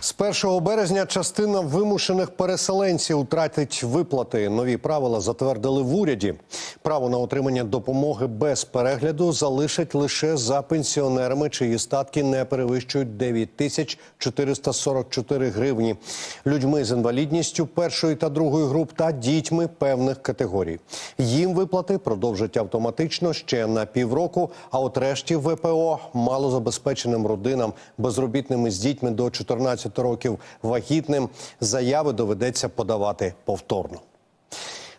З 1 березня частина вимушених переселенців втратить виплати. Нові правила затвердили в уряді. Право на отримання допомоги без перегляду залишать лише за пенсіонерами, чиї статки не перевищують 9 тисяч 444 гривні, людьми з інвалідністю першої та другої груп та дітьми певних категорій. Їм виплати продовжать автоматично ще на півроку. А от решті ВПО малозабезпеченим родинам, безробітними з дітьми до 14 років вагітним заяви доведеться подавати повторно.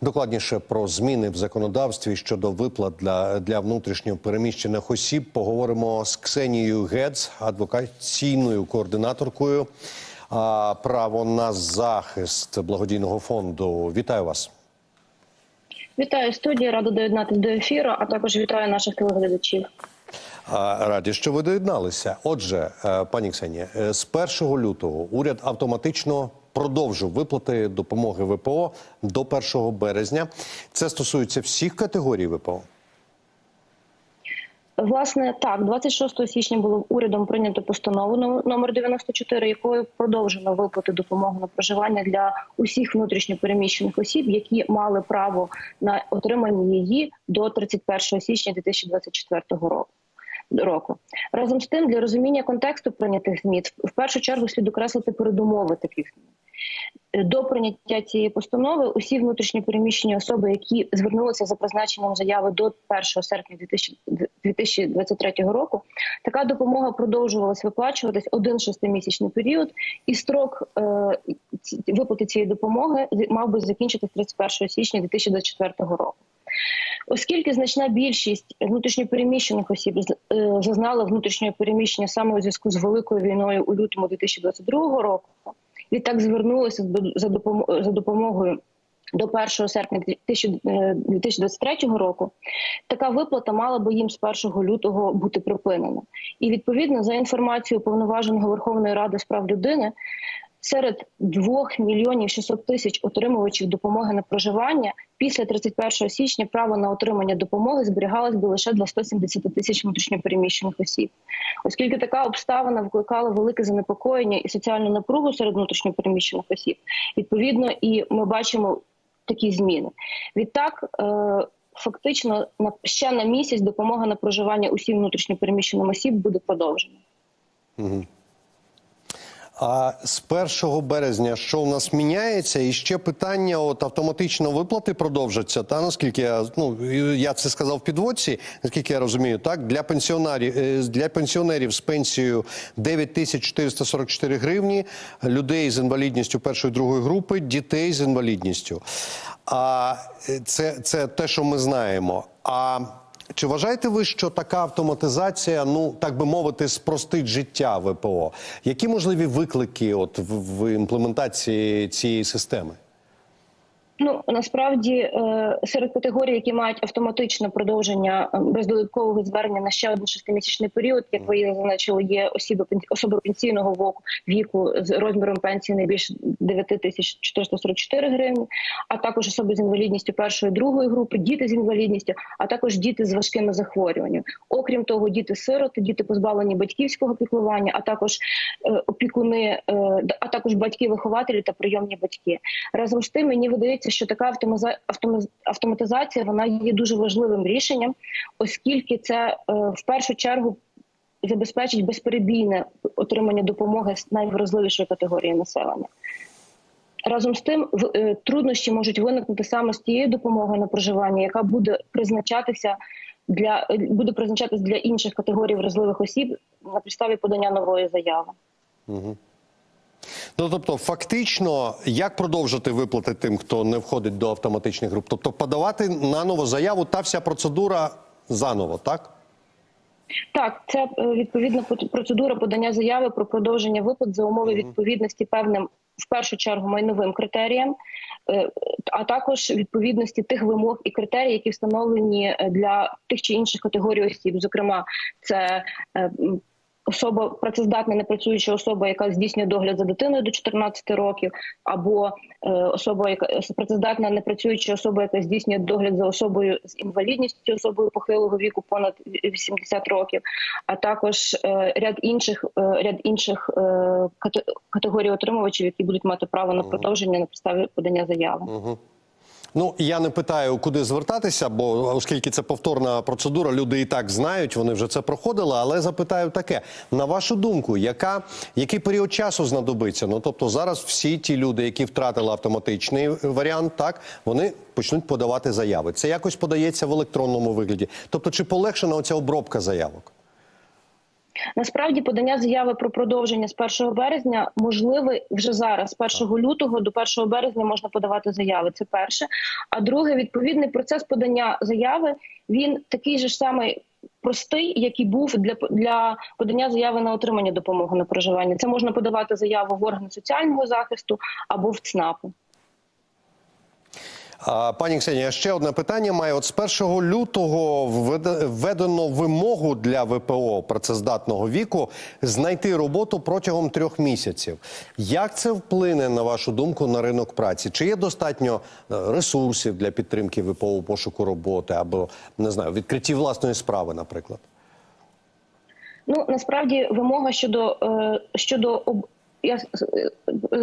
Докладніше про зміни в законодавстві щодо виплат для, для внутрішньо переміщених осіб поговоримо з Ксенією Гец, адвокаційною координаторкою а, право на захист благодійного фонду. Вітаю вас. Вітаю студії, рада доєднатися до ефіру, а також вітаю наших телеглядачів. Раді, що ви доєдналися. Отже, е, пані Ксенія, е, з 1 лютого уряд автоматично продовжив виплати допомоги ВПО до 1 березня. Це стосується всіх категорій ВПО. Власне, так, 26 січня було урядом прийнято постанову ном- номер 94, якою продовжено виплати допомоги на проживання для усіх внутрішньопереміщених осіб, які мали право на отримання її до 31 січня 2024 року. Року разом з тим для розуміння контексту прийнятих змін в першу чергу слід окреслити передумови таких змін. До прийняття цієї постанови усі внутрішньо переміщені особи, які звернулися за призначенням заяви до 1 серпня 2023 року, така допомога продовжувалась виплачуватись один шестимісячний період, і строк е, виплати цієї допомоги мав би закінчитись 31 січня 2024 року. Оскільки значна більшість внутрішньопереміщених осіб е, зазнала внутрішнього переміщення саме у зв'язку з великою війною у лютому 2022 року, відтак звернулися за допомогою до 1 серпня 2000 е, 2023 року, така виплата мала би їм з 1 лютого бути припинена. І відповідно за інформацією повноваженого Верховної Ради з прав людини. Серед 2 мільйонів 600 тисяч отримувачів допомоги на проживання після 31 січня право на отримання допомоги зберігалось би лише для 170 тисяч внутрішньопереміщених осіб. Оскільки така обставина викликала велике занепокоєння і соціальну напругу серед внутрішньопереміщених осіб, відповідно, і ми бачимо такі зміни. Відтак, е, фактично, ще на місяць допомога на проживання усім внутрішньопереміщеним осіб буде продовжена. А з 1 березня що у нас міняється? І ще питання: от автоматично виплати продовжаться. Та наскільки я ну я це сказав в підводці, наскільки я розумію, так для пенсіонерів е, для пенсіонерів з пенсією 9444 гривні, людей з інвалідністю першої другої групи, дітей з інвалідністю. А е, це, це те, що ми знаємо. А чи вважаєте ви, що така автоматизація, ну так би мовити, спростить життя ВПО? Які можливі виклики от в, в імплементації цієї системи? Ну насправді е, серед категорій, які мають автоматичне продовження е, без додаткового звернення на ще один шестимісячний період, як ви зазначили, є особи особи пенсійного віку, віку з розміром пенсії не більше 9 тисяч 444 гривні, а також особи з інвалідністю першої другої групи, діти з інвалідністю, а також діти з важкими захворюваннями. Окрім того, діти-сироти, діти позбавлені батьківського піклування, а також е, опікуни, е, а також батьки-вихователі та прийомні батьки. Разом з тим мені видається, що така автоматизація вона є дуже важливим рішенням, оскільки це е, в першу чергу забезпечить безперебійне отримання допомоги з найвразливішої категорії населення. Разом з тим, е, труднощі можуть виникнути саме з тією допомогою на проживання, яка буде призначатися для е, буде призначатись для інших категорій вразливих осіб на підставі подання нової заяви. Ну тобто, фактично, як продовжити виплати тим, хто не входить до автоматичних груп? Тобто подавати наново заяву та вся процедура заново, так? Так, це е, відповідна процедура подання заяви про продовження виплат за умови відповідності певним в першу чергу майновим критеріям, е, а також відповідності тих вимог і критерій, які встановлені е, для тих чи інших категорій осіб. Зокрема, це особа працездатна непрацююча особа, яка здійснює догляд за дитиною до 14 років, або е, особа, яка працездатна непрацююча особа, яка здійснює догляд за особою з інвалідністю, особою похилого віку понад 80 років, а також е, ряд інших е, ряд інших е, категорій отримувачів, які будуть мати право на продовження на підставі подання заяви. Ну я не питаю, куди звертатися, бо оскільки це повторна процедура, люди і так знають, вони вже це проходили. Але запитаю таке: на вашу думку, яка який період часу знадобиться? Ну тобто зараз всі ті люди, які втратили автоматичний варіант, так вони почнуть подавати заяви. Це якось подається в електронному вигляді. Тобто, чи полегшена оця обробка заявок? Насправді подання заяви про продовження з 1 березня можливе вже зараз, 1 лютого до 1 березня можна подавати заяви. Це перше. А друге, відповідний процес подання заяви він такий же ж самий. Простий, який був для для подання заяви на отримання допомоги на проживання. Це можна подавати заяву в органи соціального захисту або в ЦНАПу. Пані Ксенія, ще одне питання має. От з 1 лютого введе- введено вимогу для ВПО працездатного віку знайти роботу протягом трьох місяців. Як це вплине на вашу думку на ринок праці? Чи є достатньо е, ресурсів для підтримки ВПО пошуку роботи або не знаю, відкритті власної справи, наприклад? Ну насправді вимога щодо е, щодо я з-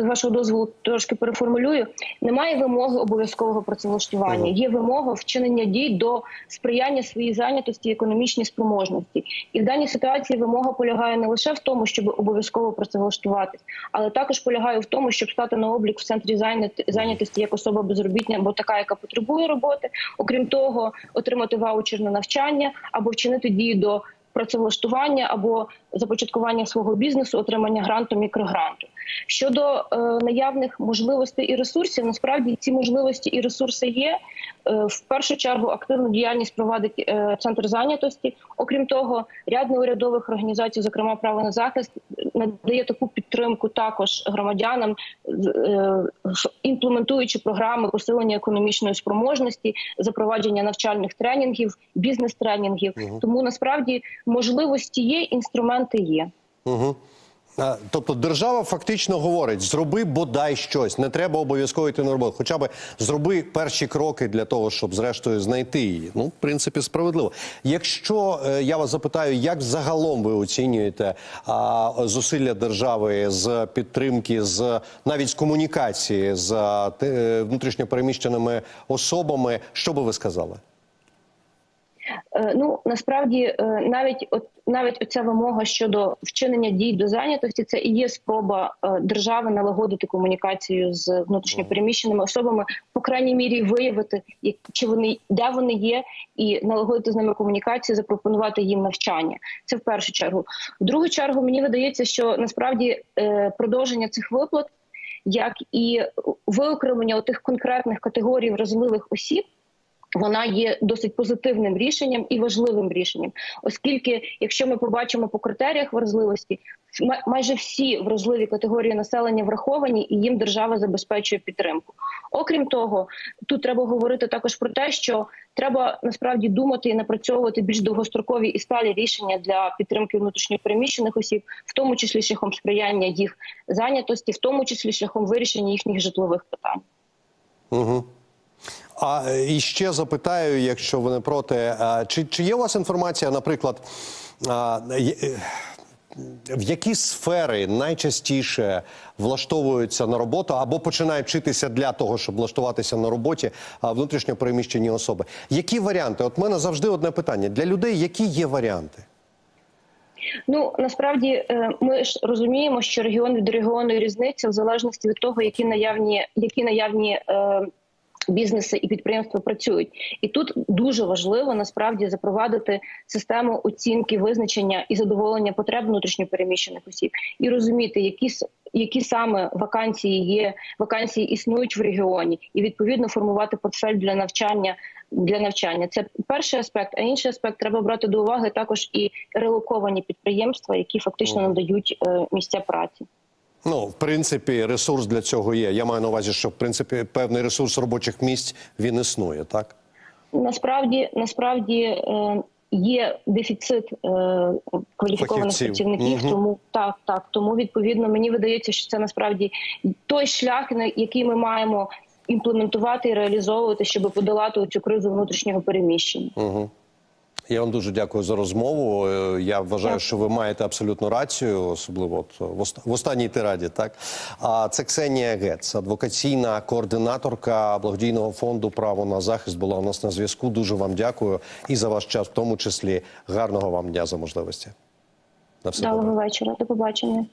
вашого дозволу трошки переформулюю. Немає вимоги обов'язкового працевлаштування. Є вимога вчинення дій до сприяння своїй зайнятості і економічній спроможності. І в даній ситуації вимога полягає не лише в тому, щоб обов'язково працевлаштуватись, але також полягає в тому, щоб стати на облік в центрі зайнятості як особа безробітня або така, яка потребує роботи. Окрім того, отримати ваучер на навчання або вчинити дії до працевлаштування або започаткування свого бізнесу, отримання гранту, мікрогранту. Щодо е, наявних можливостей і ресурсів, насправді ці можливості і ресурси є. Е, в першу чергу активну діяльність провадить е, центр зайнятості. Окрім того, ряд неурядових організацій, зокрема право на захист, надає таку підтримку також громадянам, е, імплементуючи програми посилення економічної спроможності, запровадження навчальних тренінгів, бізнес-тренінгів. Тому насправді можливості є, інструменти є. Угу. Тобто держава фактично говорить: зроби бодай щось, не треба обов'язково йти на роботу. Хоча б зроби перші кроки для того, щоб зрештою знайти її. Ну, в принципі, справедливо. Якщо е, я вас запитаю, як загалом ви оцінюєте а, зусилля держави з підтримки, з навіть з комунікації з те- внутрішньопереміщеними особами, що би ви сказали? Е, Ну насправді е, навіть от навіть оця вимога щодо вчинення дій до зайнятості, це і є спроба е, держави налагодити комунікацію з внутрішньопереміщеними особами, по крайній мірі виявити, чи вони де вони є, і налагодити з ними комунікацію, запропонувати їм навчання. Це в першу чергу. В другу чергу мені видається, що насправді продовження цих виплат, як і виокремлення тих конкретних категорій вразливих осіб вона є досить позитивним рішенням і важливим рішенням, оскільки, якщо ми побачимо по критеріях вразливості, май- майже всі вразливі категорії населення враховані, і їм держава забезпечує підтримку. Окрім того, тут треба говорити також про те, що треба насправді думати і напрацьовувати більш довгострокові і сталі рішення для підтримки внутрішньопереміщених осіб, в тому числі шляхом сприяння їх зайнятості, в тому числі шляхом вирішення їхніх житлових питань. Угу. А е, і ще запитаю, якщо ви не проти, чи, чи є у вас інформація, наприклад, е, в які сфери найчастіше влаштовуються на роботу або починають вчитися для того, щоб влаштуватися на роботі внутрішньо переміщені особи? Які варіанти? От в мене завжди одне питання для людей, які є варіанти? Ну насправді е, ми ж розуміємо, що регіон від регіону різниця в залежності від того, які наявні, які наявні. Бізнеси і підприємства працюють, і тут дуже важливо насправді запровадити систему оцінки визначення і задоволення потреб внутрішньопереміщених осіб, і розуміти, які які саме вакансії є, вакансії існують в регіоні, і відповідно формувати портфель для навчання для навчання. Це перший аспект. А інший аспект треба брати до уваги також і релоковані підприємства, які фактично надають е, місця праці. Ну, в принципі, ресурс для цього є. Я маю на увазі, що в принципі певний ресурс робочих місць він існує, так? Насправді, насправді. Е, є дефіцит е, кваліфікованих Фахівців. працівників. Мгм. Тому так, так. Тому відповідно мені видається, що це насправді той шлях, на який ми маємо імплементувати і реалізовувати, щоб подолати цю кризу внутрішнього переміщення. Угу. Я вам дуже дякую за розмову. Е, Я вважаю, що ви маєте абсолютну рацію, особливо от в ост- в останній тираді. Так а це Ксенія Гец, адвокаційна координаторка благодійного фонду Право на захист була у нас на зв'язку. Дуже вам дякую і за ваш час, в тому числі гарного вам дня за можливості. На все добре. Вдалого вечора. До побачення.